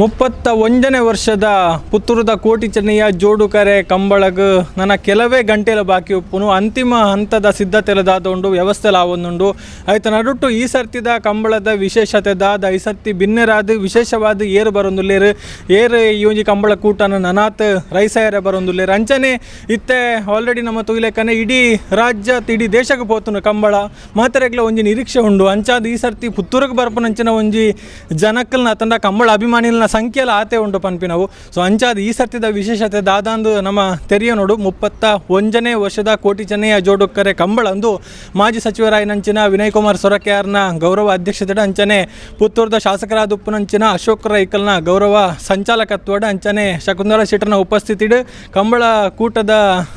ಮುಪ್ಪತ್ತ ಒಂದನೇ ವರ್ಷದ ಪುತ್ತೂರದ ಕೋಟಿ ಚೆನ್ನಯ್ಯ ಜೋಡುಕರೆ ಕಂಬಳಗ್. ನನ್ನ ಕೆಲವೇ ಗಂಟೆಲ ಬಾಕಿ ಉಪ್ಪುನು ಅಂತಿಮ ಹಂತದ ಸಿದ್ಧತೆಲದಾದ ಉಂಡು ವ್ಯವಸ್ಥೆ ಲಾವೊಂದುಂಡು ಐತ ನಡುಟ್ಟು ಈ ಸರ್ತಿದ ಕಂಬಳದ ವಿಶೇಷತೆ ದಾದ ಈ ಸರ್ತಿ ಭಿನ್ನರಾದ, ವಿಶೇಷವಾದ ಏರು ಬರೊಂದುಲ್ಲೇರು. ಏರು ಈ ಕಂಬಳ ಕೂಟನ ನನಾತ್ ರೈಸಾಯರೆ ಬರೊಂದುಲ್ಲೇರು. ಅಂಚನೆ, ಇತ್ತೆ ಆಲ್ರೆಡಿ ನಮ್ಮ ಕನೆ ಇಡೀ ರಾಜ್ಯ ಇಡೀ ದೇಶಕ್ಕೆ ಪೋತುನು ಕಂಬಳ. ಮಾತರೆಗ್ಲ ಒಂಜಿ ನಿರೀಕ್ಷೆ ಉಂಡು. ಅಂಚಾದ ಈ ಸರ್ತಿ ಪುತ್ತೂರಿಗೆ ಬರ್ಪನಂಚಿನ ಒಂಜಿ ಜನಕ್ಕಲ್ನ ತಂಡ ಕಂಬಳ ಅಭಿಮಾನಿಲ್ನ ಸಂಖ್ಯೆಲ ಆತೆ ಉಂಟು ಪನ್ಪಿನವು ಸೊ ಅಂಚಾದ ಈ ಸರ್ತಿದ ವಿಶೇಷತೆ ದಾದಾಂದು ನಮ್ಮ ತೆರಿಯ ನೋಡು ಮುಪ್ಪತ್ತ ಒಂಜನೇ ವರ್ಷದ ಕೋಟಿ ಚೆನ್ನಯ್ಯ ಜೋಡುಕ್ಕರೆ ಕಂಬಳ ಅಂದು ಮಾಜಿ ಸಚಿವರಾಯನಂಚಿನ ವಿನಯ್ ಕುಮಾರ್ ಸೊರಕೆಯಾರ್ನ ಗೌರವ ಅಧ್ಯಕ್ಷತೆ ಅಂಚನೆ ಪುತ್ತೂರ್ದ ಶಾಸಕರಾದ ಉಪ್ಪುನಂಚಿನ ಅಶೋಕ್ ರೈಕಲ್ನ ಗೌರವ ಸಂಚಾಲಕತ್ವಡ ಅಂಚನೆ ಶಕುಂತಲಾ ಶೆಟ್ಟರ್ನ ಉಪಸ್ಥಿತಿ ಕಂಬಳ ಕೂಟದ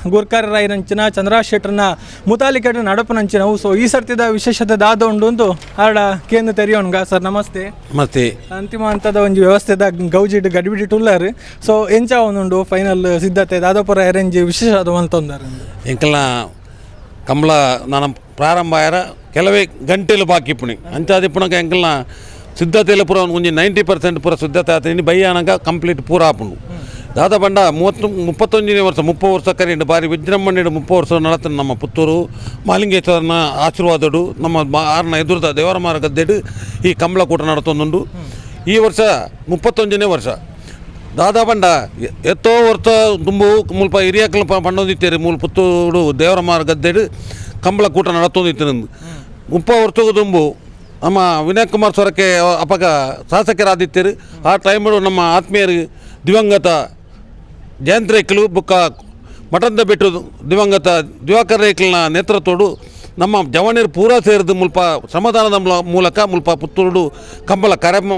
ಗುರ್ಕಾರರಾಯನಂಚಿನ ಚಂದ್ರರಾಜ್ ಶೆಟ್ಟರ್ನ ಮುತಾಲಿಕೆಡ್ ನಡಪನಂಚಿನವು ಸೊ ಈ ಸರ್ತಿದ ವಿಶೇಷತೆ ದಾದ ಉಂಡು ಆಡ ಕೇಂದ್ರ ತೆರಿಯೋನ್ಗ ಸರ್ ನಮಸ್ತೆ. ಮತ್ತೆ ಅಂತಿಮ ಹಂತದ ಒಂದು ವ್ಯವಸ್ಥೆದ ಗೌಜಿಡ್ ಗಡಿಬಿಡಿ ಟುಲ್ಲರ್ ಸೊ ಎಂಚ ಒಂದುಂಡು ಫೈನಲ್ ಸಿದ್ಧತೆ, ದಾದಾಪುರ ಅರೇಂಜ್ ವಿಶೇಷವಾದ ಮಂತೊಂದಾರೆ ಎಂಕಲ್ನ ಕಂಬಳ ನಾನು ಪ್ರಾರಂಭ ಆಯ್ರ ಕೆಲವೇ ಗಂಟೆಲು ಬಾಕಿ ಇಪ್ಪಣಿ ಅಂಚಾದಿ ಇಪ್ಪಣಕ ಎಂಕಲ್ನ ಸಿದ್ಧತೆಯಲ್ಲಿ ಪೂರ ಒಂಜಿ ನೈಂಟಿ ಪರ್ಸೆಂಟ್ ಪೂರ ಸಿದ್ಧತೆ ಆತೀನಿ ಇನ್ನು ಕಂಪ್ಲೀಟ್ ಪೂರ ಆಪುಂಡು. ದಾದ ಬಂಡ ಮೂವತ್ತು ಮುಪ್ಪತ್ತೊಂದನೇ ವರ್ಷ, ಮುಪ್ಪ ವರ್ಷ ಕರೆಂಡು ಬಾರಿ ವಿಜೃಂಭಣೆಡು ಮುಪ್ಪ ವರ್ಷ ನಡತ ನಮ್ಮ ಪುತ್ತೂರು. ಮಾಲಿಂಗೇಶ್ವರನ ಆಶೀರ್ವಾದಡು ನಮ್ಮ ಆರನ ಆರ್ನ ದೇವರ ಮಾರ್ಗದ್ದೆಡು ಗದ್ದೆಡು ಈ ಕಂಬಳ ಕೂಟ ನಡತೊಂದುಂಡು. ಈ ವರ್ಷ ಮುಪ್ಪತ್ತೊಂದನೇ ವರ್ಷ. ದಾದಾ ಬಂಡ ಎತ್ತೋ ವರ್ಷ ತುಂಬು ಮುಲ್ಪ ಹಿರಿಯಕ್ಕಲು ಪಂಡೊಂದಿತ್ತೇರಿ, ಮೂಲ ಪುತ್ತೂರು ದೇವರ ಗದ್ದೆಡು ಕಂಬಳ ಕೂಟ ನಡತೊಂದಿತ್ತು ಮುಪ್ಪ ವರ್ತಗು ತುಂಬು ನಮ್ಮ ವಿನಯ್ ಕುಮಾರ್ ಸ್ವರಕ್ಕೆ ಅಪಗ ಶಾಸಕರಾದಿತ್ತೇರಿ. ಆ ಟೈಮಡು ನಮ್ಮ ಆತ್ಮೀಯರು ದಿವಂಗತ ಜಯಂತ್ ರೇಖಲು ಬುಕ್ಕ ಮಠದ ಬಿಟ್ಟು ದಿವಂಗತ ದಿವಾಕರ್ ರೇಖಲ್ನ ನೇತೃತ್ವಡು ನಮ್ಮ ಜವಾನಿಯರು ಪೂರ ಸೇರಿದ ಮುಲ್ಪ ಶ್ರಮದಾನದ ಮೂಲ- ಮೂಲಕ ಮುಲ್ಪ ಪುತ್ತೂರು ಕಂಬಳ ಕಾರ್ಯಕ್ರಮ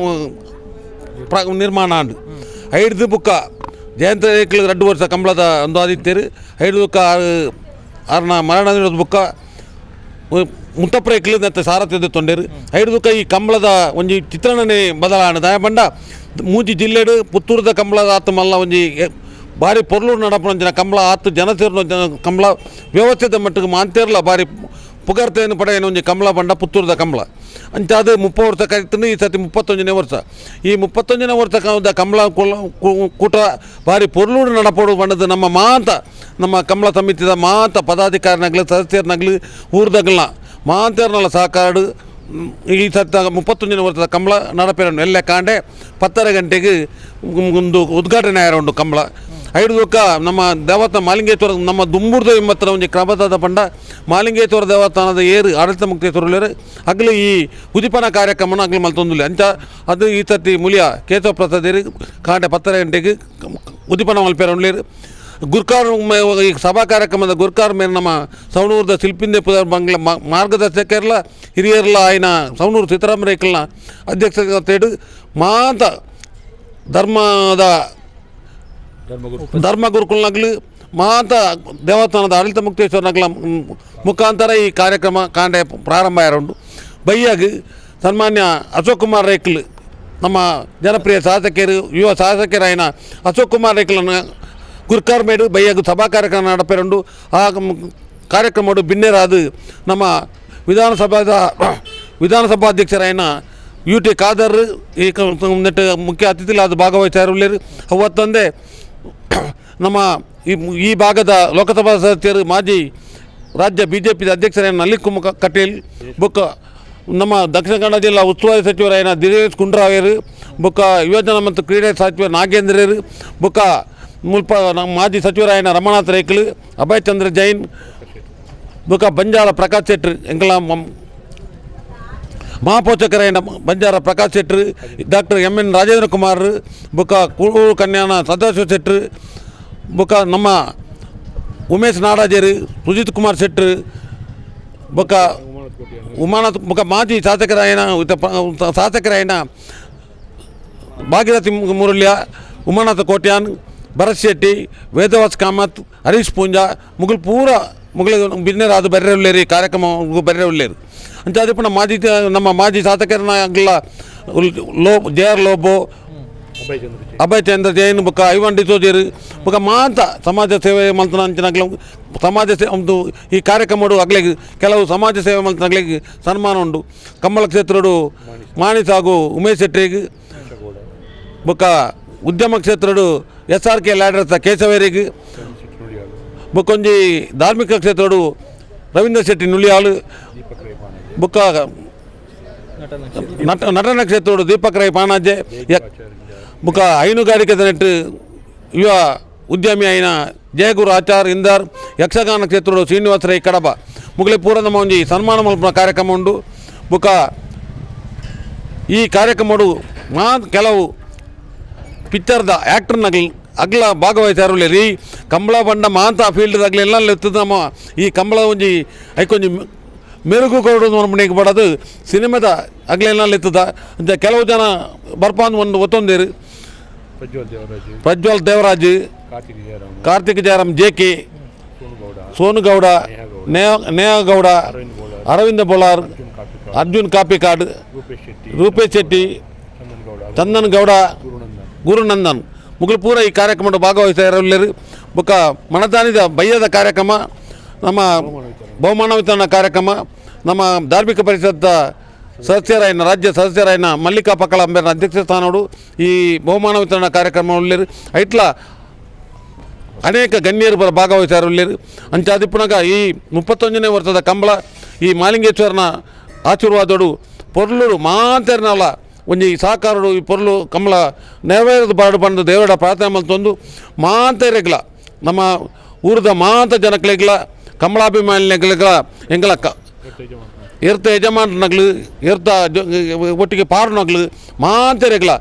ಪ್ರ ನಿರ್ಮಾಣ ಆಂಡು ಐದು ಬುಕ್ಕ ಜಯಂತ ರೇಖಲು ಎರಡು ವರ್ಷ ಕಂಬಳದ ಒಂದು ಆದಿತ್ಯರು ಐದು ಬುಕ್ಕ ಆರು- ಆರ್ನ ಮರಣ ಬುಕ್ಕ ಮುತ್ತಪ್ರೇಕ್ಲು ನೆತ್ತ ಸಾರಥ್ಯದ ತೊಂಡೇರು ಐಡುದುಕ ಈ ಕಂಬಳದ ಒಂಜಿ ಚಿತ್ರಣನೆ ಬದಲಾವಣೆ ದಯ ಬಂಡ ಮೂಜಿ ಜಿಲ್ಲೆಡು ಪುತ್ತೂರದ ಕಂಬಳದ ಆತು ಮಲ್ಲ ಒಂಜಿ ಎ- ಬಾರಿ ಪೊರ್ಲೂರು ನಡಪನಂಚಿನ ಕಂಬಳ ಆತು ಜನ ಸೇರಿನ ಜನ ಕಂಬಳ ವ್ಯವಸ್ಥಿತ ಮಟ್ಟಿಗೆ ಮಾಂತೇರ್ಲ ಬಾರಿ ಪುಗರ್ತೆಯನ್ನು ಪಡೆಯನ್ನು ಒಂಜಿ ಕಮಲ ಬಂಡ, ಪುತ್ತೂರದ ಕಮಲ. ಅಂತ ಅದು ಮುಪ್ಪ ವರ್ಷ ಕರಿತನು ಈ ಸತಿ ಮುಪ್ಪತ್ತೊಂದನೇ ವರ್ಷ. ಈ ಮುಪ್ಪತ್ತೊಂದನೇ ವರ್ಷ ಕಮಲ ಕಂಬಳ ಕುಲ- ಕು- ಕೂಟ ಬಾರಿ ಪೊರ್ಲೂಡು ನಡಪಡು ಬಂಡದ ನಮ್ಮ ಮಾತ, ನಮ್ಮ ಕಮಲ ಸಮಿತಿದ ಮಾತ ಪದಾಧಿಕಾರಿನಾಗಲಿ ಸದಸ್ಯರನ್ನಾಗಲಿ ಊರ್ದಾಗಲ್ಲ ಮಾತೇರ್ನಲ್ಲ ಸಾಕಾಡು, ಈ ಸತ್ತ ಮುಪ್ಪತ್ತೊಂದನೇ ವರ್ಷದ ಕಂಬಳ ನಡಪೇರನ್ನು ಎಲ್ಲ ಕಾಂಡೆ, ಪತ್ತರ ಗಂಟೆಗೆ ಒಂದು ಉದ್ಘಾಟನೆ ಆಯ್ರುಂಡು ಕಂಬಳ ಐದು ದೊಕ್ಕ ನಮ್ಮ ದೇವಸ್ಥಾನ ಮಾಲಿಂಗೇಶ್ವರ, ನಮ್ಮ ದುಂಬುರ್ದ ಎಂಬತ್ತರ ಒಂದು ಕ್ರಮದಾದ ಪಂಡ, ಮಾಲಿಂಗೇಶ್ವರ ದೇವಸ್ಥಾನದ ಏರು ಆಡಳಿತ ಮುಕ್ತೇಶ್ವರ ಅಗ್ಲು ಈ ಉದಿಪನ ಕಾರ್ಯಕ್ರಮನ ಅಗ್ಲು ಮಲ್ತೊಂದಿಲ್ಲ ಅಂಚ ಅದು ಈ ಸರ್ತಿ ಮುಲಿಯ ಕೇಶವ ಪ್ರಸಾದ್ ಏರಿ ಕಾಂಡೆ ಪತ್ತರ ಗಂಟೆಗೆ ಉದಿಪನ ಮಲ್ಪೇರೊಂಡ್ಲೇರು ಗುರ್ಕಾರ್ ಮೇ- ಈ ಸಭಾ ಕಾರ್ಯಕ್ರಮದ ಗುರ್ಕಾರ್ ಮೇಲೆ ನಮ್ಮ ಸವಣೂರದ ಶಿಲ್ಪಿಂದೆ ಪುದ ಬಂಗ್ಲ ಮಾ- ಮಾರ್ಗದರ್ಶಕರ್ಲ ಹಿರಿಯರ್ಲ ಆಯ್ನ ಸವಣೂರು ಸೀತಾರಾಮ ರೇಖಲ್ನ ಅಧ್ಯಕ್ಷತೆಡು ಮಾತ ಧರ್ಮದ ಧರ್ಮ ಗುರುಕುಲ್ನಾಗ್ಲಿ ಮಾತ ದೇವಸ್ಥಾನದ ಆಡಳಿತ ಮುಕ್ತೇಶ್ವರನಾಗ್ಲ ಮುಖಾಂತರ ಈ ಕಾರ್ಯಕ್ರಮ ಕಾಂಡೆ ಪ್ರಾರಂಭ ಆಯರುಂಡು ಬೈಯಾಗಿ ಸನ್ಮಾನ್ಯ ಅಶೋಕ್ ಕುಮಾರ್ ರೇಕ್ಲ್ ನಮ್ಮ ಜನಪ್ರಿಯ ಶಾಸಕಿಯರು ಯುವ ಶಾಸಕಿಯರಾಯಿನ ಅಶೋಕ್ ಕುಮಾರ್ ರೇಕ್ಲನ್ನು ಗುರ್ಕಾರ್ ಮೇಡು ಬೈಯಾಗ ಸಭಾ ಕಾರ್ಯಕ್ರಮ ನಡಪೇರುಂಡು ಆ ಕಾರ್ಯಕ್ರಮಡು ಭಿನ್ನರಾದು ನಮ್ಮ ವಿಧಾನಸಭಾದ ವಿಧಾನಸಭಾಧ್ಯಕ್ಷರಾಯಿನ ಯು ಟಿ ಖಾದರ್, ಈ ನೆಟ್ಟು ಮುಖ್ಯ ಅತಿಥಿಲಾದ ಭಾಗವಹಿಸಿರುಳ್ಳರು ಅವತ್ತೊಂದೇ ನಮ್ಮ ಈ ಈ ಭಾಗದ ಲೋಕಸಭಾ ಸದಸ್ಯರು ಮಾಜಿ ರಾಜ್ಯ ಬಿ ಜೆ ಪಿ ಅಧ್ಯಕ್ಷರಾದ ಕುಮಾರ್ ಕಟೀಲ್ ಬುಕ್ಕ ನಮ್ಮ ದಕ್ಷಿಣ ಕನ್ನಡ ಜಿಲ್ಲಾ ಉಸ್ತುವಾರಿ ಸಚಿವರಾಯನ ದಿನೇಶ್ ಕುಂಡ್ರಾವೇರು ಬುಕ್ಕ ಯುವಜನ ಮತ್ತು ಕ್ರೀಡೆ ಸಚಿವ ನಾಗೇಂದ್ರರು ಬುಕ್ಕ ಮುಲ್ಪ ನಮ್ಮ ಮಾಜಿ ಸಚಿವರಾಯನ ರಮಣಾಥ್ ರೈಕಲ್ ಅಭಯ್ ಚಂದ್ರ ಜೈನ್ ಬುಕ್ಕ ಬಂಜಾರ ಪ್ರಕಾಶ್ ಶೆಟ್ಟಿ ಎಂಕಲ ಮಮ್- ಮಹಾಪೋಷಕರಾಯನ ಬಂಜಾರ ಪ್ರಕಾಶ್ ಶೆಟ್ರು doctor M N Rajendra Kumar ಬುಕ್ಕ ಕೂಳೂರು ಕನ್ಯಾನ ಸದಾಶಿವ ಶೆಟ್ರು ಬುಕ್ಕ ನಮ್ಮ ಉಮೇಶ್ ನಾಡಾಜೇರಿ ಸುಜಿತ್ ಕುಮಾರ್ ಶೆಟ್ರು ಬುಕ್ಕ ಉಮಾನಾಥ್ ಬುಕ್ಕ ಮಾಜಿ ಶಾಸಕರಾಯನ ಇತ ಪ- ಶಾಸಕರಾಯನ ಭಾಗೀರಥಿ ಮುರಳ್ಯ ಉಮಾನಾಥ ಕೋಟ್ಯಾನ್ ಭರತ್ ಶೆಟ್ಟಿ ವೇದವಾಸ್ ಕಾಮತ್ ಹರೀಶ್ ಪೂಂಜಾ ಮುಗುಲ್ ಪೂರ ಮುಗುಳ ಬಿನ್ನೆರಾದು ಬರ್ರೆ ಉಳ್ಳೇರಿ ಕಾರ್ಯಕ್ರಮ ಬರ್ರೆ ಉಳ್ಳೇರು ಅಂತ ಪುನಃ ಮಾಜಿ ನಮ್ಮ ಮಾಜಿ ಶಾಸಕರನ್ನಾಗಲ್ಲ ಲೋ, ಜೆ ಆರ್ ಲೋಬೋ, ಅಭಯ್ ಚಂದ್ರ ಜೈನ್ ಬುಕ್ಕ ಐವನ್ ಡಿಸೋಜೇರು ಬುಕ್ಕ ಮಾತ ಸಮಾಜ ಸೇವೆ ಮಂತ್ರ ಅಂಚಿನಾಗ್ಲ ಸಮಾಜ ಸೇ, ಒಂದು ಈ ಕಾರ್ಯಕ್ರಮ ಆಗ್ಲಿಗೆ ಕೆಲವು ಸಮಾಜ ಸೇವೆ ಮಲ್ತನಾಗ್ಲಿಗೆ ಸನ್ಮಾನ ಉಂಡು. ಕಮ್ಮಲ ಕ್ಷೇತ್ರಡು ಮಾಣಿಸ್ ಹಾಗೂ ಉಮೇಶ್ ಶೆಟ್ಟಿಗೆ ಬುಕ್ಕ ಉದ್ಯಮ ಕ್ಷೇತ್ರಡು ಎಸ್ ಆರ್ ಕೆ ಲ್ಯಾಡರ್ತ ಕೇಶವೇರಿಗೆ ಬುಕ್ಕೊಂಜಿ ಧಾರ್ಮಿಕ ಕ್ಷೇತ್ರಡು ರವೀಂದ್ರ ಶೆಟ್ಟಿ ನುಳಿಯಾಳು ಬುಕ್ಕ ನಟ ನಟನ நட்சத்திரோட ದೀಪಕ್ ರೈ ಪಾಣಾಜೆ ಬುಕ್ಕ ಹೈನುಗಾರಿಕೆದ ನೆಟ್ಟು ಯುವ ಉದ್ಯಮಿ ಅಯಿನ ಜಯಗುರು ಆಚಾರ್ ಇಂದಾರ್, ಯಕ್ಷಗಾನ ಕ್ಷೇತ್ರದ ಶ್ರೀನಿವಾಸ ರೈ ಕಡಬ. ಮುಗಲಿ ಪೂರನಮ ಒಂಜಿ ಸನ್ಮಾನ ಮಲ್ಪನ ಕಾರ್ಯಕ್ರಮ ಉಂಡು. ಬುಕ್ಕ ಈ ಕಾರ್ಯಕ್ರಮಡು ಮಾ ಕೆಲವು ಪಿಕ್ಚರ್ದ ಆ್ಯಕ್ಟರ್ನಾಗಲಿ ಅಗ್ಲ ಭಾಗವಹಿಸಾರುಲೆ ರೀ. ಕಂಬಳ ಬಂಡ ಮಾಂತ ಫೀಲ್ಡ್ದಾಗಲಿ ಎಲ್ಲ ಎತ್ತದ ನಮ್ಮ ಈ ಕಂಬಳ ಒಂಜಿ ಐಕೊಂಜಿ ಮೆರುಗು ಕೊಡೋದು ಮನೆಗೆ ಬಡದು ಸಿನಿಮಾದ ಅಗ್ಲೆಲ್ಲ ಎತ್ತದ ಅಂತ ಕೆಲವು ಜನ ಬರ್ಪಾಂದ್ ಒಂದು ಒತ್ತೊಂದೇರು ಪ್ರಜ್ವಲ್ ದೇವರಾಜ್ ಪ್ರಜ್ವಲ್ ದೇವರಾಜ್ ಕಾರ್ತಿಕ್ ಜಯರಾಮ್ ಕಾರ್ತಿಕ್ ಜಯರಾಮ್ ಜೆ ಕೆ ಸೋನುಗೌಡ ಸೋನುಗೌಡ ನೇಹ ನೇಹಗೌಡ ಅರವಿಂದ್ ಬೋಳಾರ್ ಅರವಿಂದ್ ಬೋಲಾರ್ ಅರ್ಜುನ್ ಕಾಪಿಕಾಡ್ ಅರ್ಜುನ್ ಕಾಪಿಕಾಡ್ ರೂಪೇಶ್ ಶೆಟ್ಟಿ ರೂಪೇಶ್ ಶೆಟ್ಟಿ ಚಂದನ್ ಗೌಡ ಚಂದನ್ ಗೌಡ ಗುರುನಂದನ್ ಗುರುನಂದನ್ ಮುಗುಳು ಪೂರ ಈ ಕಾರ್ಯಕ್ರಮದ ಭಾಗವಹಿಸಿರಲಿರು ಬೊಕ್ಕ ಮನದಾನಿದ ಬಯ್ಯದ ಕಾರ್ಯಕ್ರಮ ನಮ್ಮ ಬಹುಮಾನ ವಿತರಣಾ ಕಾರ್ಯಕ್ರಮ, ನಮ್ಮ ಧಾರ್ಮಿಕ ಪರಿಷತ್ತ ಸದಸ್ಯರಾಯಿನ, ರಾಜ್ಯ ಸದಸ್ಯರಾಯಿನ ಮಲ್ಲಿಕಾ ಪಕ್ಕಳ ಅಂಬೇರ್ನ ಅಧ್ಯಕ್ಷ ಸ್ಥಾನಡು ಈ ಬಹುಮಾನ ವಿತರಣಾ ಕಾರ್ಯಕ್ರಮ ಉಳ್ಳೇರು ಐಟ್ಲ ಅನೇಕ ಗಣ್ಯರು ಬರ ಭಾಗವಹಿಸಿರಲಿರು ಅಂಚಾದಿಪ್ಪುನಗ ಈ ಮುಪ್ಪತ್ತೊಂದನೇ ವರ್ಷದ ಕಂಬಳ, ಈ ಮಾಲಿಂಗೇಶ್ವರನ ಆಶೀರ್ವಾದಡು ಪೊರ್ಲುಡು ಒಂದು ಒಂಜಿ ಸಾಕಾರಡು ಈ ಪೊರ್ಲು ಕಂಬಳ ನೆರವೇರದ ಬಾಡು ಬಂದು ದೇವರ ಪ್ರಾರ್ಥನೆ ಮಲ್ತೊಂದು ಮಾತೆರೆಗ್ಲ, ನಮ್ಮ ಊರದ ಮಾತ ಜನಕ್ಲೆಗ್ಲ ಕಂಬಳಾಭಿಮಾನಿಗಳ ಎಂಗಳ ಕ ಎರ್ತ ಯಜಮಾನನಗ್ಲು ಎರ್ತ ಜ- ಒಟ್ಟಿಗೆ ಪಾರುನಗ್ಲು ಮಾಂತರೆಗಳ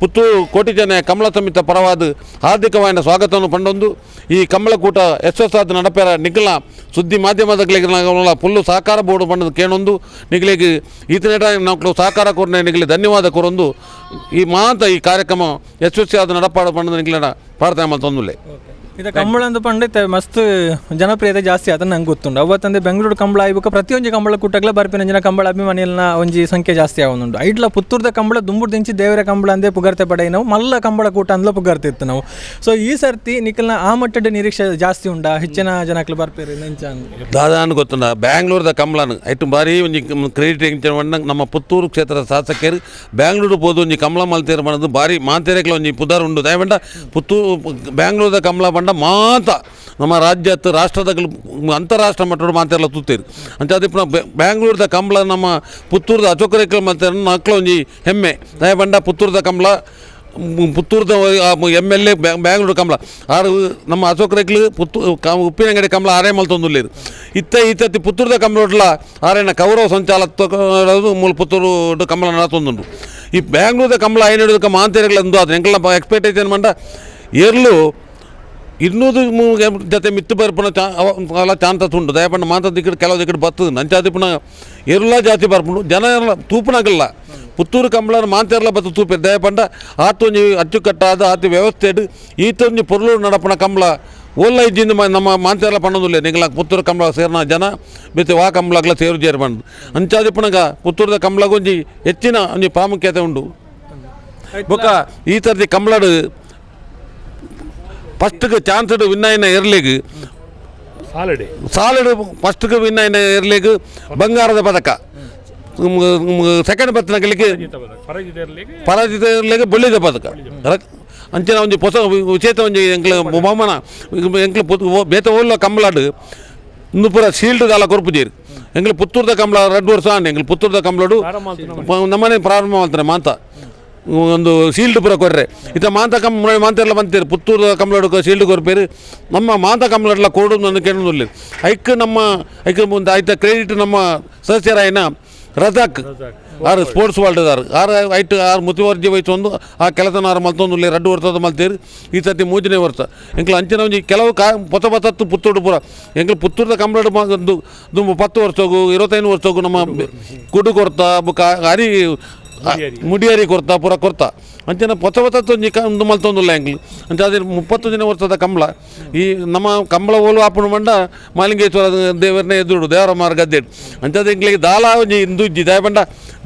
ಪುತ್ತೂರು ಕೋಟಿ ಜನ ಕಮಲ ಸಮಿತ ಪರವಾದ ಹಾರ್ದಿಕವಾದ ಸ್ವಾಗತವನ್ನು ಪಂಡೊಂದು. ಈ ಕಮಲಕೂಟ ಯಶಸ್ಸಾದ ನಡಪೆರ ನಿಗಲ ಸುದ್ದಿ ಮಾಧ್ಯಮದಗಳಿಗೆ ಫುಲ್ಲು ಸಹಕಾರ ಬೋರ್ಡ್ ಪಂಡದು ಕೇಳೊಂದು. ನಿಗಲಿಗೆ ಈತನೇಟ ನಾವು ಸಹಕಾರ ಕೊರನೆ ನಿಗಲಿ ಧನ್ಯವಾದ ಕೊರೊಂದು. ಈ ಮಾತ ಈ ಕಾರ್ಯಕ್ರಮ ಯಶಸ್ವಿಯಾದ ನಡಪಾಡು ಪಂಡದ ನಿಗಲ ಪ್ರಾರ್ಥನೆ ಮಾಡ್ತೊಂದುಲೆ ಇದು ಕಂಬಳ ಅಂತ ಪಂಡಿತ ಮಸ್ತ್ ಜನಪ್ರಿಯತೆ ಜಾಸ್ತಿ ಅದನ್ನ ನಂಗೆ ಗೊತ್ತುಂಡು ಅವತ್ತಂದೆ ಬೆಂಗಳೂರು ಕಂಬಳ ಆಯ್ಬೇಕು ಪ್ರತಿಯೊಂದು ಕಂಬಳ ಕೂಟಗ್ಲ ಬರ್ಪಿನ ಜನ ಕಂಬಳ ಅಭಿಮಾನಿಯಲ್ನ ಒಂಜಿ ಸಂಖ್ಯೆ ಜಾಸ್ತಿ ಆವೊಂದುಂಡು ಐಡ್ಲ ಪುತ್ತೂರ್ದ ಕಂಬಳ, ದುಂಬುರ್ ದಿಂಚಿ ದೇವರ ಕಂಬಳ ಅಂದೇ ಪುಗರ್ತೆ ಪಡೆ ನಾವು, ಮಲ್ಲ ಕಂಬಳ ಕೂಟ ಅಂದ್ಲ ಪುಗರ್ತಿತ್ತು ನಾವು. ಸೊ ಈ ಸರ್ತಿ ನಿಖಲ್ನ ಆ ಮಟ್ಟದ ನಿರೀಕ್ಷೆ ಜಾಸ್ತಿ ಉಂಡ ಹೆಚ್ಚಿನ ಜನಕ್ಲು ಬರ್ಪೇರಿ ಅಂದ್ ದಾದಾನು ಗೊತ್ತುಂಡ ಬ್ಯಾಂಗ್ಳೂರ್ದ ಕಂಬಳನು. ಐಟು ಬಾರಿ ಒಂಜಿ ಕ್ರೆಡಿಟ್ ನಮ್ಮ ಪುತ್ತೂರು ಕ್ಷೇತ್ರದ ಶಾಸಕರು ಬ್ಯಾಂಗ್ಳೂರು ಪೋದು ಒಂಜಿ ಕಂಬಳ ಮಲ್ತೇರು ಬಾರಿ ಮಾತೆರೆಗ್ಲ ಒಂಜಿ ಪುದಾರ್ ಉಂಡು ದಯವಂಡ ಪುತ್ತೂರು, ಬ್ಯಾಂಗ್ಳೂರ್ದ ಕಂಬಳ ಬಂಡ ಮಾತ ನಮ್ಮ ರಾಜ್ಯತ್ ರಾಷ್ಟ್ರದ ಅಂತಾರಾಷ್ಟ್ರ ಮಟ್ಟದ ಮಾತೆಲ್ಲ ತೂತೇರು ಅಂತ ಅದಕ್ಕೆ ಬ್ಯಾಂಗ್ಳೂರ್ದ ಕಂಬಳ ನಮ್ಮ ಪುತ್ತೂರ್ದ ಅಚೋಕರೇಕಲ್ ಮಕ್ಕಳ ಒಂಜಿ ಹೆಮ್ಮೆ. ದಯವಂಡ ಪುತ್ತೂರ್ದ Kambala ಪುತ್ತೂರ್ದ M L A Bangalore Kambala. ಆರು ನಮ್ಮ ಅಶೋಕ್ ರೇಕ್ಲು ಪುತ್ತೂ ಕ- ಉಪ್ಪಿನಂಗಡಿ ಕಂಬಳ ಆರೇ ಮಲ್ತೊಂದುಲ್ಲೇರು ಇತ್ತ ಇತ್ತತ್ತಿ ಪುತ್ತೂರ್ದ ಕಂಬಳ ಒಟ್ಲ ಆರೇನ ಕೌರವ ಸಂಚಾಲ ಮೂಲ ಪುತ್ತೂರು ಕಂಬಳ ನಡತೊಂದುಂಡು ಈ ಬ್ಯಾಂಗ್ಳೂರ್ದ ಕಂಬಳ ಐನಡುದಕ್ಕೆ ಮಾಂತೇರಿಗಳು ಎಂದು ಅದು ಎಂಕಲ ಎಕ್ಸ್ಪೆಕ್ಟೇಷನ್ ಮಂಡ ಏರ್ಲು ಇನ್ನೂದು ಜೊತೆ ಮಿತ್ತು ಬರ್ಪುನ ಚಾ ಅವ ಅಲ್ಲ ಚಾನ್ಸಸ್ ಉಂಟು. ದಯಪಂಡ ಮಾತ ದಿಕ್ಕಡೆ ಕೆಲವು ದಿಕ್ಕಡು ಬರ್ತದೆ ನಂಚಾದಿಪ್ಪನ ಎಲ್ಲ ಜಾತಿ ಬರ್ಪುಂಡು ಜನ ಎಲ್ಲ ತೂಪನಾಗಲ್ಲ. ಪುತ್ತೂರು ಕಂಬಳನ ಮಾಂತೆರ್ಲ ಬತ್ತು ತೂಪೆ. ದಯಪಂಡ ಆತೊಂಜಿ ಅಚ್ಚುಕಟ್ಟಾದ ಆತ ವ್ಯವಸ್ಥೆ ಈತೊಂಜಿ ಪೊರ್ಲೂರು ನಡಪಣ ಕಂಬಳ. ಓಲ್ಲ ಇದ್ದಿಂದ ನಮ್ಮ ಮಾಂತೆರ್ಲ ಪಣ್ಣದಿಲ್ಲ. ನಿಂಗಳ ಪುತ್ತೂರು ಕಂಬಳ ಸೇರಿನ ಜನ ಬಿತ್ತು ವಾ ಕಂಬಳಗ್ಲ ಸೇರು ಜೇರು ಬಂದು ಅಂಚಾದಿಪ್ಪನಗ ಪುತ್ತೂರದ ಕಂಬಳಗೊಂಜಿ ಹೆಚ್ಚಿನ ಒಂಜಿ ಪ್ರಾಮುಖ್ಯತೆ ಉಂಡು ಬೊಕ್ಕ ಈ ಥರದ ಕಂಬಳಡು ಫಸ್ಟ್ಗೆ ಚಾನ್ಸ್ಡ್ ವಿನ್ನಾಯಿನ ಇರ್ಲಿಗೆ ಸಾಲಡೆ ಸಾಲಿಡ್ ಫಸ್ಟ್ಗೆ ವಿನ್ನಾಯಿನ ಇರ್ಲಿಗೆ ಬಂಗಾರದ ಪದಕ ಸೆಕೆಂಡ್ ಬತ್ತನಗಳಿಗೆ ಪರಾಜಿತ ಇರಲಿಕ್ಕೆ ಪರಾಜಿತ ಇರ್ಲಿಗೆ ಬೆಳ್ಳಿದ ಪದಕ ರಕ್- ಅಂಚಿನ ಒಂಜಿ ಹೊಸ ವಿಚೇತ ಒಂಜಿ ಎಂಕ್ಲ ಬಹುಮಾನ ಎಂಕ್ಲ ಬೇತ ಓಲ್ಲ ಕಂಬಳಾಡು ಇನ್ನು ಪೂರ ಶೀಲ್ಡ್ ದಾಲ ಕೊರ್ಪುಜೇರು ಎಂಗ್ಲ ಪುತ್ತೂರ್ದ ಕಂಬಳ ಎರಡು ವರ್ಷ ಆಂಡ್ ಎಂಗ್ಲ ಪುತ್ತೂರ್ದ ಕಂಬಳಡು ಪ್ರಾರಂಭ ಅಂತ ನಮ್ಮನೆ ಪ್ರಾರಂಭ ಮಾಡ್ತಾರೆ ಮಾಂತ ಒಂದು ಶೀಲ್ಡ್ ಪುರ ಕೊಡ್ರೆ. ಇತ್ತ ಮಾಂತ ಕಮ್ ಮಾಂತ ಎಲ್ಲ ಬಂತೀರಿ ಪುತ್ತೂರು ಕಂಬಳಡು ಶೀಲ್ಡ್ ಕೊರ್ಪೇರು ನಮ್ಮ ಮಾಂತ ಲ ಕೊಡು ನನ್ನ ಕೇಳಿ ಐಕ್ ನಮ್ಮ, ಐಕ್ ಮುಂದೆ ಆಯ್ತ ಕ್ರೆಡಿಟ್ ನಮ್ಮ ಸದಸ್ಯರಾಯನ ರಜಾಕ್. ಆರು ಸ್ಪೋರ್ಟ್ಸ್ ವರ್ಲ್ಡ್ ಅದಾರ ಆರು ಐಟ್, ಆರು ಮುತುವರ್ಜಿ ವಹಿಸಿ ಒಂದು. ಆ ಕೆಲಸ ಆರು ಮಲ್ತೊಂದು ರಡ್ಡು ವರ್ಷದ ಮಲ್ತೇರಿ. ಈ ಸತಿ ಮೂಜನೇ ವರ್ಷ ಎಂಕ್ಲ ಅಂಚಿನ ಒಂಜಿ ಕೆಲವು ಕಾ ಪೊತ ಪತ್ತತ್ತು ಪುತ್ತೂರು ಪುರ. ಎಂಕ್ಲ ಪುತ್ತೂರದ ಕಂಬಳಡು ಒಂದು ದುಂಬು ಪತ್ತು ವರ್ಷಗೂ ಇರುವತ್ತೈದು ವರ್ಷಗೂ ನಮ್ಮ ಕುಡು ಕೊರ್ತ ಬುಕ್ಕ ಅರಿ ಮುಡಿಯರಿ. ಕೊರ್ತ ಪೂರ ಕೊರ್ತ. ಅಂಚನ ಪೊತ್ತ ಪತ್ತತ್ತು ಒಂಜಿ ಕ ಮಲ್ ಮಲ್ತೊಂದುಲ್ಲ ಎಂಕ್ಲು ಅಂತ ಅದೇ ಮುಪ್ಪತ್ತು ದಿನ ವರ್ಷದ ಕಂಬಳ. ಈ ನಮ್ಮ ಕಂಬಳ ಓಲು ಆಪಣ ಮಂಡ ಮಾಲಿಂಗೇಶ್ವರ ದೇವರನ್ನೇ ಎದುರು ದೇವರ ಮಾರ್ಗ ಅದ್ದೇಡು. ಅಂಚದ ಎಂಕ್ಲಿಗೆ ದಾಲ ಒಂಜಿ ಇಂದು ಇಜ್ಜಿ. ದಾಯಪಂಡ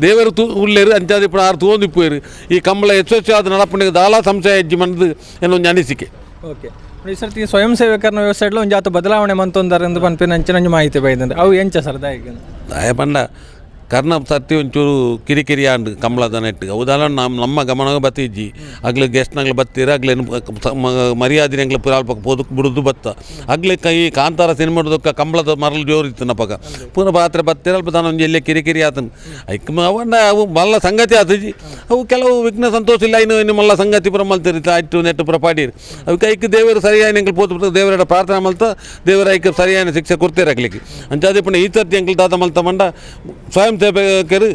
ದೇವರು ತು ಉಳ್ಳೇರು ಅಂಚಾದ ಇಪ್ಪ ಆರು ತೂಂದಿಪ್ಪೇರು ಈ ಕಂಬಳ ಹೆಚ್ಚು ಆದ ನಡಪಣಿಗೆ ದಾಲ ಸಂಶಯ ಹೆಜ್ಜಿ ಮಂಡದು ಎನ್ನೊಂದು ಅನಿಸಿಕೆ. ಓಕೆ. ಈ ಸರ್ತಿ ಸ್ವಯಂ ಸೇವಕರನ ವ್ಯವಸ್ಥೆಡ್ಲ ಒಂದು ಜಾತ ಬದಲಾವಣೆ ಮಂತೊಂದರೆ ಎಂದು ಪನ್ಪಿನ ಅಂಚಿನ ಮಾಹಿತಿ ಬೈದಂದ್ರೆ. ಅವು ಎಂಚ ಸರ್ ದಾಯಿಗೆ ದಯಪಂಡ ಕರ್ನ ಸರ್ತಿ ಒಂಚೂರು ಕಿರಿಕಿರಿ ಆಂಡು ಕಂಬಳದ ಇಟ್ಟು. ಉದಾಹರಣೆ ನಮ್ಮ ನಮ್ಮ ಗಮನ ಬತ್ತಿಜ್ಜಿ ಅಗ್ಲೆ ಗೆಸ್ಟ್ನಾಗ್ಲು ಬತ್ತೀರ ಆಗ್ಲಿ ಮರ್ಯಾದೆ ಎಂಗ್ಲ ಪುರಾಲ್ಪ ಪೋದು ಬಿಡುದು ಬತ್ತ. ಅಗ್ಲಿ ಕೈ ಕಾಂತಾರ ಸಿನಿಮಾ ಕಮಲದ ಕಂಬಳದ ಮರಳು ಜೋರಿತ್ತು ನಪಗ ಪುನಃ ಪಾತ್ರೆ ಬತ್ತೀರ, ಅಲ್ಪ ತಾನು ಒಂದು ಎಲ್ಲೇ ಕಿರಿಕಿರಿ ಆತನು. ಐಕ್ ಅವನ್ನ ಅವು ಮಲ್ಲ ಸಂಗತಿ ಆತಜಿ ಅವು ಕೆಲವು ವಿಘ್ನ ಸಂತೋಷ ಇಲ್ಲ, ಇನ್ನು ಇನ್ನು ಮಲ್ಲ ಸಂಗತಿ ಪುರ ಮಲ್ತಿರಿ ಆಯ್ತು, ನೆಟ್ಟು ಪುರ ಪಾಡೀರಿ. ಅವಕ್ಕೆ ಐಕ್ ದೇವರು ಸರಿಯಾಗಿ ಎಂಗ್ಲು ಪೋತು ದೇವರ ಪ್ರಾರ್ಥನೆ ಮಲ್ತ, ದೇವರ ಐಕ್ ಸರಿಯಾದ ಶಿಕ್ಷೆ ಕೊಡ್ತೀರಾಗ್ಲಿಕ್ಕೆ ಅಂಚಾದಿ ಪುನಃ ಈ ಸರ್ತಿ ಎಂಕ್ಲು ತಾತ ಮಲ್ತ ಮಂಡ, ಸ್ವಯಂ ಸೇವಕರು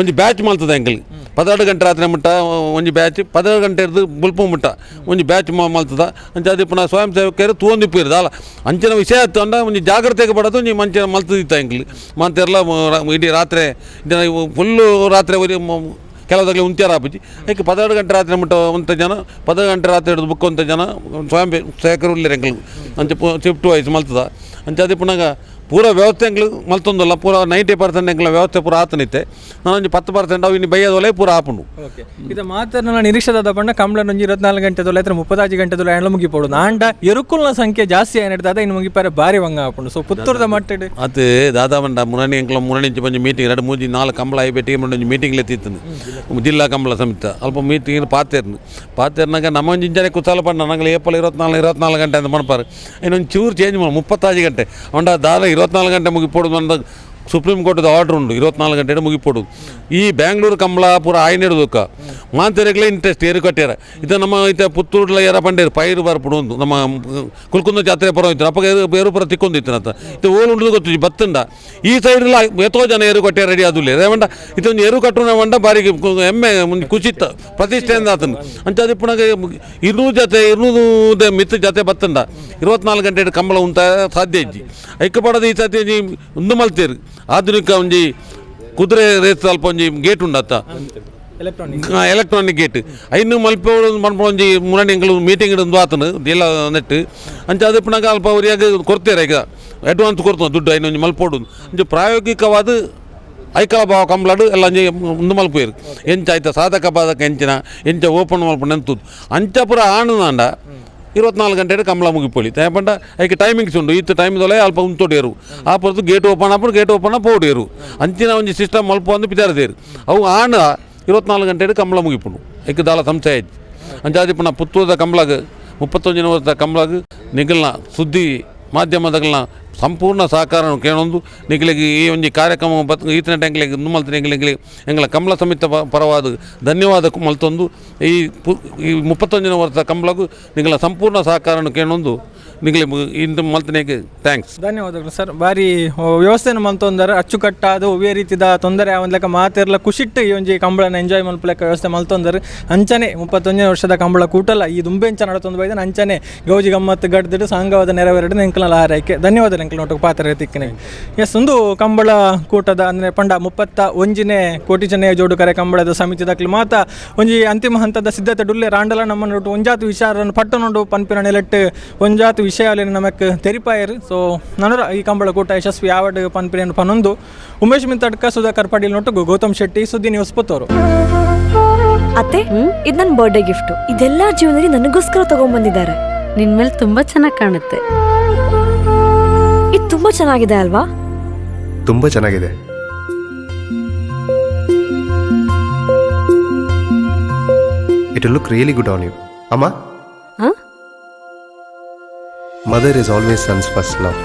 ಒಂಜಿ ಬ್ಯಾಚ್ ಮಲ್ತದ ಎಂಕ್ಲು ಪದಾರ್ಡು ಗಂಟೆ ರಾತ್ರಿ ಮುಟ್ಟ, ಒಂಜಿ ಬ್ಯಾಚ್ ಪದೆರಡು ಗಂಟೆ ಇರ್ದು ಬುಲ್ಪ ಮುಟ್ಟ. ಒಂಜಿ ಬ್ಯಾಚ್ ಮಲ್ತದ. ಅಂಚಾದಿ ಪುನಃ ಸ್ವಯಂ ಸೇವಕರು ತೂಂದಿಪ್ಪಿರ್ದ ಅಲ್ಲ, ಅಂಚಿನ ವಿಷಯ ಆಯ್ತು ಅಂಡ ಒಂಜಿ ಜಾಗ್ರತೆಗೆ ಪಡೋದು ಒಂಜಿ ಮಂಚಿನ ಮಲ್ತದಿತ್ತ ಎಂಕ್ಲು ಮಂತೆಲ್ಲ ಇಡೀ ರಾತ್ರಿ ಫುಲ್ಲು ರಾತ್ರಿ ಕೆಲವದಾಗಲಿ ಉಂತ್ಯಾರ ಆಪುಜಿ. ಅದಕ್ಕೆ ಪದಾರ್ಡು ಗಂಟೆ ರಾತ್ರಿ ಮುಟ್ಟ ಅಂತ ಜನ ಪದ ಗಂಟೆ ರಾತ್ರಿ ಹಿಡಿದು ಬುಕ್ ಒಂತ ಜನ ಸ್ವಯಂ ಸೇವಕರು ಇಲ್ಲಿ ಎಂಕ್ಲು ಅಂಚೆ ಶಿಫ್ಟ್ ವೈಸ್ ಮಲ್ತದ. ಅಂಚಾದಿ ಪುನಃ ಪೂರ ವ್ಯವಸ್ಥೆ ಎಂಕ್ಲು ಮಲ್ತೊಂದಲ್ಲ ಪೂರ ನೈಂಟಿ ಪರ್ಸೆಂಟ್ ಎಂಕ್ಲ ವ್ಯವಸ್ಥೆ ಪೂರ ಆತನಿತ್ತೆ. ನಾನು ಒಂಜಿ ಪತ್ತು ಪರ್ಸೆಂಟ್ ಅವು ಇನ್ನು ಬೈಯದೊಲೆ ಪೂರ ಆಪುಂಡು. ಓಕೆ. ಇದು ಮಾತನ್ನ ನಿರೀಕ್ಷೆದ ಪಂಡ ಕಂಬಳ ಒಂಜಿ ಇರುವತ್ನಾಲ್ಕು ಗಂಟೆ ತೊಲೆ ಹತ್ರ ಮುಪ್ಪತ್ತಾಜಿ ಗಂಟೆ ತೊಲೆ ಹೆಣ್ಣ ಮುಗಿಪೋಡು. ನಾಂಡ ಎರುಕುಲ್ನ ಸಂಖ್ಯೆ ಜಾಸ್ತಿ ಏನಿರ್ತದೆ ಇನ್ನು ಮುಗಿಪಾರೆ ಬಾರಿ ವಂಗ ಹಾಕೊಂಡು ಸೊ ಪುತ್ತೂರದ ಮಟ್ಟಡ್ ಅದು ದಾದಾ ಬಂಡ ಮುರಣಿ ಎಂಕ್ಲ ಮುರಣಿ ಇಂಚು ಬಂಜಿ ಮೀಟಿಂಗ್ ಎರಡು ಮೂಜಿ ನಾಲ್ಕು ಕಂಬಳ ಆಗಿ ಬೆಟ್ಟಿಗೆ ಒಂದು ಮೀಟಿಂಗ್ ಎತ್ತಿತ್ತು ಜಿಲ್ಲಾ ಕಂಬಳ ಸಮಿತ. ಅಲ್ಪ ಮೀಟಿಂಗ್ ಪಾತೇರ್ನು. ಪಾತೇರ್ನಾಗ ನಮ್ಮ ಒಂಜಿ ಇಂಜನೆ ಕುಸಾಲ ಪಂಡ ನಂಗೆ ಏಪಲ್ ಇರುವತ್ನಾಲ್ಕು ಇರುವತ್ನಾಲ್ಕು ಗಂಟೆ ಅಂತ ಮಣಪಾರು ಇನ್ನೊಂದು ಚೂರು ಚೇಂಜ್ ಮಾಡಿ ಮುಪ್ಪತ್ತಾಜು ಗಂಟೆ. ಹೊಂಡ ದಾದ ಇರುವತ್ನಾಲ್ಕು ಗಂಟೆ ಮುಗಿಪೋಡು ಬಂದ ಸುಪ್ರೀಂ ಕೋರ್ಟ್ದ ಆರ್ಡರ್ ಉಂಡು ಇರುವತ್ನಾಲ್ಕು ಗಂಟೆ ಮುಗಿಪೋಡು. ಈ ಬ್ಯಾಂಗ್ಳೂರು, ಕಮಲಾಪುರ ಪೂರ ಆಯ್ನ ಹಿಡಿದಕ್ಕ ಮಾಂತರಿಗಳೇ ಇಂಟ್ರೆಸ್ಟ್ ಏರು ಕಟ್ಟ್ಯಾರ ಇದು ನಮ್ಮ ಇತ ಪುತ್ತೂರ್ಲ ಏರ ಪಂಡೇರು ಪೈರು ಬರ್ಪುಡು ಒಂದು, ನಮ್ಮ ಕುಲ್ಕುಂದ ಜಾತ್ರೆ ಪರ ಹೋಯ್ತು. ಅಪ್ಪ ಏರು ಪರ ತಿಕ್ಕೊಂದಿತ್ತು ಅಂತ ಇದು ಓಲ್ ಉಂಡು ಗೊತ್ತು ಬತ್ತಂಡ. ಈ ಸೈಡ್ ಎಲ್ಲ ಎಷ್ಟೋ ಜನ ಏರು ಕಟ್ಟೆ ರೆಡಿ ಆದಿಲ್ಲ ರೇವಂಡ ಇದೊಂದು ಏರು ಕಟ್ಟುನ ಮಂಡ ಬಾರಿ ಹೆಮ್ಮೆ ಒಂದು ಕುಚಿತ್ತ ಪ್ರತಿಷ್ಠೆಯಿಂದ ಆತನು ಅದು ಪುನಃ ಇರ್ನೂರು ಜೊತೆ ಇನ್ನೂರು ಮಿತ್ ಜೊತೆ ಬತ್ತಂಡ. ಇರುವತ್ನಾಲ್ಕು ಗಂಟೆ ಕಂಬಳ ಉಂಟ ಸಾಧ್ಯ ಇಜ್ಜಿ. ಐಕ್ಕ ಪಡದ ಈ ಒಂಜಿ ಒಂದು ಮಲ್ತೇರು. ಆಧುನಿಕ ಒಂಜಿ ಕುದುರೆ ರೇಸ್ ಸ್ವಲ್ಪ ಒಂಜಿ ಗೇಟ್ ಉಂಡತ್ತ. ಎಲೆಕ್ಟ್ರಾನಿಕ್ ಎಲೆಕ್ಟ್ರಾನಿಕ್ ಗೇಟ್ ಐನು ಮಲ್ಪೋಡು ಮನ್ಪೋ ಒಂಜಿ ಮುರಣಿ ಎಂಗಳು ಮೀಟಿಂಗ್ ಇಡೋದು ಆತನು ಎಲ್ಲ ನೆಟ್ ಅಂಚ ಅದು ಪುನಃ ಅಲ್ಪ ಅವರಿಗೆ ಕೊಡ್ತೇರೆ ಈಗ ಅಡ್ವಾನ್ಸ್ ಕೊಡ್ತು ದುಡ್ಡು ಐನು ಒಂಜಿ ಮಲ್ಪೋಡು. ಅಂಚ ಪ್ರಾಯೋಗಿಕವಾದ ಐಕಲ ಭಾವ ಕಂಬ್ಲಾಡು ಎಲ್ಲ ಒಂಜಿ ಮುಂದೆ ಮಲ್ಪೋಯ್ರು ಎಂಚ ಆಯ್ತ ಸಾಧಕ ಬಾಧಕ ಎಂಚಿನ ಎಂಚ ಓಪನ್ ಮಲ್ಪ ನೆಂತುದು. ಅಂಚ ಪುರ ಆಣದಾಂಡ ಇರುವತ್ನಾಲ್ಕು ಗಂಟೆ ಕಂಬಳ ಮುಗಿಪೊಳಿ ತೇಪಂಡ ಅದಕ್ಕೆ ಟೈಮಿಂಗ್ಸ್ ಉಂಡು ಇತ್ತು ಟೈಮ್ ದೊಲೆ ಅಲ್ಪ ಉಂತೊಡೇರು ಆ ಪೊರ್ತು ಗೇಟ್ ಓಪನ್ ಆಪಡು ಗೇಟ್ ಓಪನ್ ಪೋಡೇರು ಅಂಚಿನ ಒಂಜಿ ಸಿಸ್ಟಮ್ ಮಲ್ಪ ಒಂದು ಪಿತಾರದೇರು ಅವು ಆಣ ಇರುವತ್ನಾಲ್ಕು ಗಂಟೆ ಕಂಬಳ ಮುಗಿಪುಂಡು ಐಕ್ ದಾಲ ಸಂಶಯ ಆಯ್ತು ಅಂಚಾದಿ ಪುನಃ ಪುತ್ತೂರದ ಕಂಬಳಗ ಮುಪ್ಪತ್ತೊಂಜಿನ ವರ್ಷದ ಕಂಬಳಗ ನಿಗಲ್ನ ಸುದ್ದಿ ಮಾಧ್ಯಮದಗಳನ್ನ ಸಂಪೂರ್ಣ ಸಹಕಾರ ಕೇಳೊಂದು ನಿಗಲಿಗೆ ಈ ಒಂದು ಕಾರ್ಯಕ್ರಮ ಈತನ ಟೆಂಗ್ಲಿಗೆ ನುಮ್ಮಲ್ತಿನ ಎಂಗ್ಲಿಗೆ ಎಂಗ್ಲ ಕಂಬಳ ಸಮಿತ ಪರವಾದ ಧನ್ಯವಾದ ಮಲ್ತೊಂದು. ಈ ಪು, ಈ ಮುಪ್ಪತ್ತೊಂಜಿನ ವರ್ಷ ಕಂಬಳಗೂ ನಿಗಲ ಸಂಪೂರ್ಣ ಸಹಕಾರ ಕೇಳೊಂದು. ನಿಗಲಿ ಇಂದು ಮಲ್ತನೆಗೆ ಥ್ಯಾಂಕ್ಸ್ ಧನ್ಯವಾದಗಳು ಸರ್. ಬಾರಿ ವ್ಯವಸ್ಥೆ ಮಲ್ತೊಂದರ, ಅಚ್ಚುಕಟ್ಟಾದ ಒವೇ ರೀತಿದ ತೊಂದರೆ ಆವಂದ್ಲಕ ಮಾತಿರ್ಲ ಖುಷಿಟ್ಟು ಈ ಒಂಜಿ ಕಂಬಳನ ಎಂಜಾಯ್ ಮಲ್ಪಲಕ್ಕ ವ್ಯವಸ್ಥೆ ಮಲ್ತೊಂದರು. ಅಂಚನೆ ಮುಪ್ಪತ್ತೊಂದನೇ ವರ್ಷದ ಕಂಬಳ ಕೂಟಲ್ಲ, ಈ ದುಂಬೆಂಚ ನಡತೊಂದು ಬೈದನ ಅಂಚನೆ ಗೌಜಿ ಗಮ್ಮತ್ ಗಡ್ದಿಡು, ಸಾಂಗವಾದ ನೆರವೇರಡು ನೆಂಕಲ ಆರೈಕೆ ಧನ್ಯವಾದ ನೆಂಕಲ ನೋಟು ಪಾತ್ರ ತಿಕ್ಕನೆ ಎಸ್, ಒಂದು ಕಂಬಳ ಕೂಟದ, ಅಂದರೆ ಪಂಡ ಮುಪ್ಪತ್ತ ಒಂಜಿನೇ ಕೋಟಿ ಜನ ಜೋಡು ಕರೆ ಕಂಬಳದ ಸಮಿತಿ ದಕ್ಲು ಮಾತ ಒಂಜಿ ಅಂತಿಮ ಹಂತದ ಸಿದ್ಧತೆ ಡುಲ್ಲೆ, ರಾಂಡಲ ನೋಟು ಒಂಜಾತು ವಿಚಾರನ್ನು ನೋಡು ಪನ್ಪಿನ ನೆಲೆಟ್ಟು ಒಂಜಾತು ವಿಷಯ ನಮಗೆ ತೆರಿಪಾಯರು ಸೊ ನನರ ಈ ಕಂಬಳ ಕೂಟ ಯಶಸ್ವಿ ಯಾವಡ್ ಪನ್ಪಿರಿ ಅನ್ನು ಪನ್ನೊಂದು ಉಮೇಶ್ ಮಿಂತಡ್ಕ ಸುಧಾಕರ್ ಪಾಟೀಲ್ ನೋಟು ಗೌತಮ್ ಶೆಟ್ಟಿ ಸುದ್ದಿ ನ್ಯೂಸ್ ಪುತ್ತೂರು. ಅತ್ತೆ ಇದು ನನ್ನ ಬರ್ಡೇ ಗಿಫ್ಟ್ ಇದೆಲ್ಲ ಜೀವನದಲ್ಲಿ ನನಗೋಸ್ಕರ ತಗೊಂಡ್ಬಂದಿದ್ದಾರೆ ನಿನ್ ಮೇಲೆ ತುಂಬಾ ಚೆನ್ನಾಗಿ ಕಾಣುತ್ತೆ. ಇದು ತುಂಬಾ ಚೆನ್ನಾಗಿದೆ ಅಲ್ವಾ? ತುಂಬಾ ಚೆನ್ನಾಗಿದೆ. It look really good on you ಅಮ್ಮ? Mother is always sons first love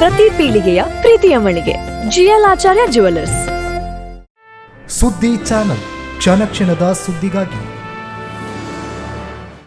ಪ್ರತಿ ಪೀಳಿಗೆಯ ಪ್ರೀತಿಯ ಮಳಿಗೆ. GL Acharya jewellers Suddi channel. ಕ್ಷಣ ಕ್ಷಣದ ಸುದ್ದಿಗಾಗಿ.